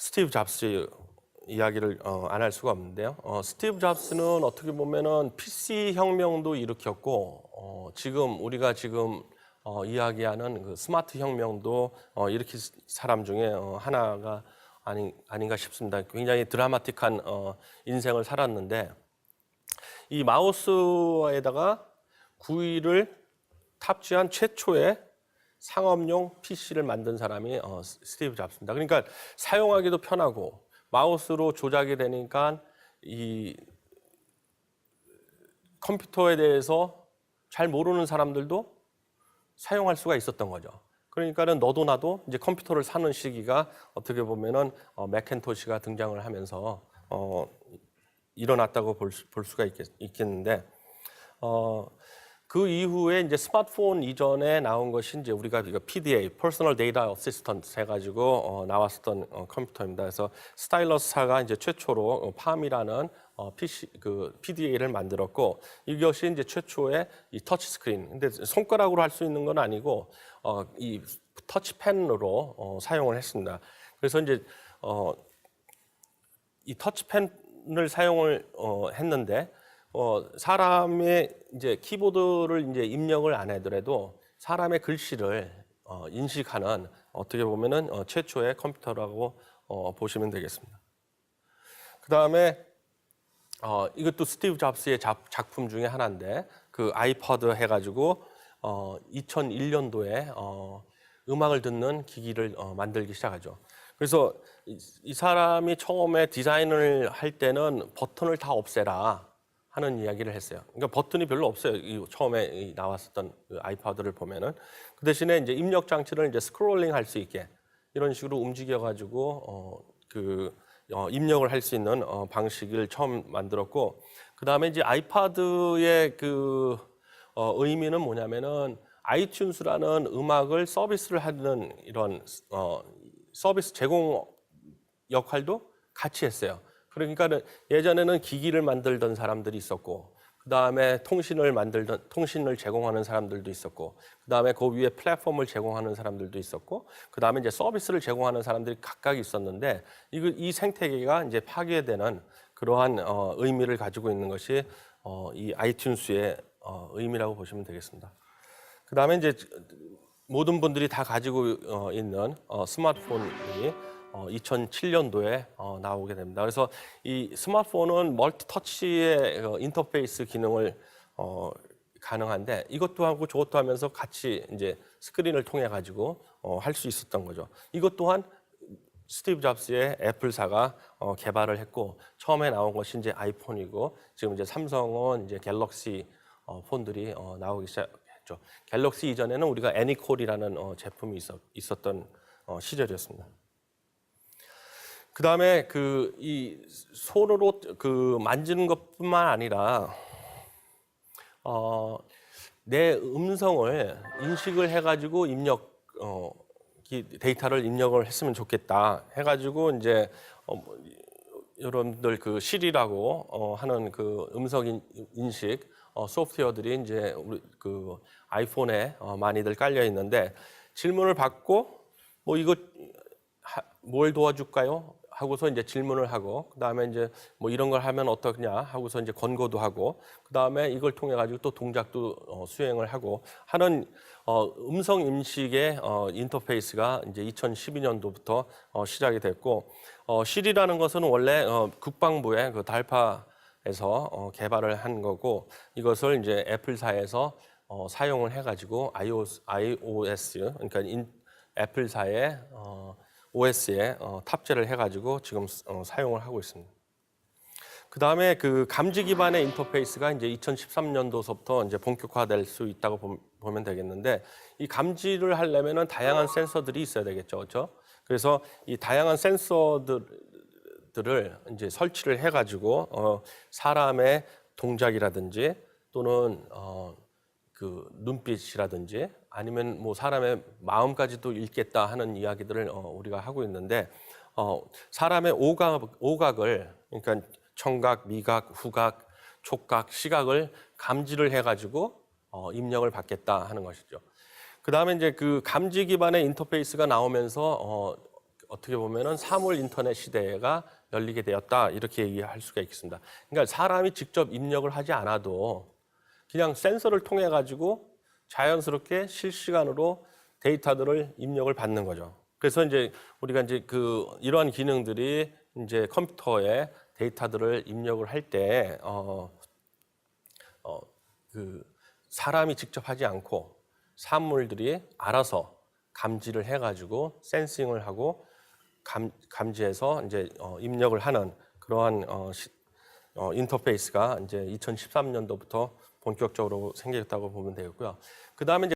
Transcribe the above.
스티브 잡스 이야기를 어, 안 할 수가 없는데요. 어, 스티브 잡스는 어떻게 보면은 PC 혁명도 일으켰고 어, 지금 우리가 지금 어, 이야기하는 그 스마트 혁명도 어, 일으킨 사람 중에 어, 하나가 아니, 아닌가 싶습니다. 굉장히 드라마틱한 어, 인생을 살았는데 이 마우스에다가 구이를 탑재한 최초의 상업용 PC를 만든 사람이 어, 스- 스티브 잡스입니다. 그러니까 사용하기도 편하고 마우스로 조작이 되니까 이 컴퓨터에 대해서 잘 모르는 사람들도 사용할 수가 있었던 거죠. 그러니까는 너도 나도 이제 컴퓨터를 사는 시기가 어떻게 보면은 어, 맥켄토시가 등장을 하면서 어, 일어났다고 볼, 수, 볼 수가 있겠, 있겠는데 어, 그 이후에 이제 스마트폰 이전에 나온 것이 이제 우리가 이거 PDA, Personal Data Assistant 해가지고 어, 나왔었던 어, 컴퓨터입니다. 그래서 스타일러스사가 이제 최초로 어, 팜이라는 어, PC 그 PDA를 만들었고 이것이 이제 최초의 이 터치 스크린. 근데 손가락으로 할 수 있는 건 아니고 어, 이 터치펜으로 어, 사용을 했습니다. 그래서 이제 어, 이 터치펜을 사용을 어, 했는데 어, 사람의 이제 키보드를 이제 입력을 안 하더라도 사람의 글씨를 어, 인식하는 어떻게 보면은 어, 최초의 컴퓨터라고 어, 보시면 되겠습니다. 그 다음에 어, 이것도 스티브 잡스의 작, 작품 중에 하나인데 그 아이퍼드 해가지고 어, 2001년도에 어, 음악을 듣는 기기를 어, 만들기 시작하죠. 그래서 이, 이 사람이 처음에 디자인을 할 때는 버튼을 다 없애라 하는 이야기를 했어요. 그러니까 버튼이 별로 없어요. 이 처음에 이 나왔었던 그 아이퍼드를 보면은 그 대신에 이제 입력 장치를 이제 스크롤링 할 수 있게 이런 식으로 움직여 가지고 어, 그 어, 입력을 할 수 있는 어, 방식을 처음 만들었고 그 다음에 이제 아이파드의 그 어, 의미는 뭐냐면은 아이튠스라는 음악을 서비스를 하는 이런 어, 서비스 제공 역할도 같이 했어요. 그러니까는 예전에는 기기를 만들던 사람들이 있었고, 그 다음에 통신을 만들던 통신을 제공하는 사람들도 있었고, 그 다음에 그 위에 플랫폼을 제공하는 사람들도 있었고, 그 다음에 이제 서비스를 제공하는 사람들이 각각 있었는데, 이거 이 생태계가 이제 파괴되는 그러한 어, 의미를 가지고 있는 것이 어, 이 아이튠스의 어, 의미라고 보시면 되겠습니다. 그 다음에 이제 모든 분들이 다 가지고 어, 있는 어, 스마트폰이 어, 2007년도에 어, 나오게 됩니다. 그래서 이 스마트폰은 멀티 터치의 어, 인터페이스 기능을 어, 가능한데 이것도 하고 저것도 하면서 같이 이제 스크린을 통해 가지고 어, 할 수 있었던 거죠. 이것 또한 스티브 잡스의 애플사가 어, 개발을 했고 처음에 나온 것이 이제 아이폰이고 지금 이제 삼성은 이제 갤럭시 어, 폰들이 어, 나오기 시작했죠. 갤럭시 이전에는 우리가 애니콜이라는 어, 제품이 있었, 있었던 어, 시절이었습니다. 그 다음에 그 이 손으로 그 만지는 것뿐만 아니라 어, 내 음성을 인식을 해가지고 입력 어, 이 데이터를 입력을 했으면 좋겠다 해가지고 이제 어, 뭐, 여러분들 그 실이라고 어, 하는 그 음성 인, 인식 어, 소프트웨어들이 이제 우리 그 아이폰에 어, 많이들 깔려 있는데 질문을 받고 뭐 이거 하- 뭘 도와줄까요? 하고서 이제 질문을 하고 그다음에 이제 뭐 이런 걸 하면 어떠냐 하고서 이제 권고도 하고 그다음에 이걸 통해 가지고 또 동작도 어, 수행을 하고 하는 어, 음성 인식의 어, 인터페이스가 이제 2012년도부터 어, 시작이 됐고 어, 실이라는 것은 원래 어, 국방부의 그 달파에서 어, 개발을 한 거고 이것을 이제 애플사에서 어, 사용을 해가지고 iOS, iOS 그러니까 인, 애플사의 어, OS에 어, 탑재를 해가지고 지금 어, 사용을 하고 있습니다. 그 다음에 그 감지 기반의 인터페이스가 이제 2013년도서부터 이제 본격화될 수 있다고 보- 보면 되겠는데 이 감지를 하려면은 다양한 센서들이 있어야 되겠죠, 그렇죠? 그래서 이 다양한 센서들을 이제 설치를 해가지고 어, 사람의 동작이라든지 또는 어, 그 눈빛이라든지 아니면 뭐 사람의 마음까지도 읽겠다 하는 이야기들을 어, 우리가 하고 있는데 어, 사람의 오각 오각을 그러니까 청각, 미각, 후각, 촉각, 시각을 감지를 해가지고 어, 입력을 받겠다 하는 것이죠. 그 다음에 이제 그 감지 기반의 인터페이스가 나오면서 어, 어떻게 보면은 사물 인터넷 시대가 열리게 되었다 이렇게 얘기할 수가 있겠습니다. 그러니까 사람이 직접 입력을 하지 않아도 그냥 센서를 통해 가지고 자연스럽게 실시간으로 데이터들을 입력을 받는 거죠. 그래서 이제 우리가 이제 그 이러한 기능들이 이제 컴퓨터에 데이터들을 입력을 할때 어, 어, 그 사람이 직접 하지 않고 사물들이 알아서 감지를 해가지고 센싱을 하고 감, 감지해서 이제 어, 입력을 하는 그러한 어, 시- 어, 인터페이스가 이제 2013년도부터 본격적으로 생겼다고 보면 되겠고요. 그 다음에 이제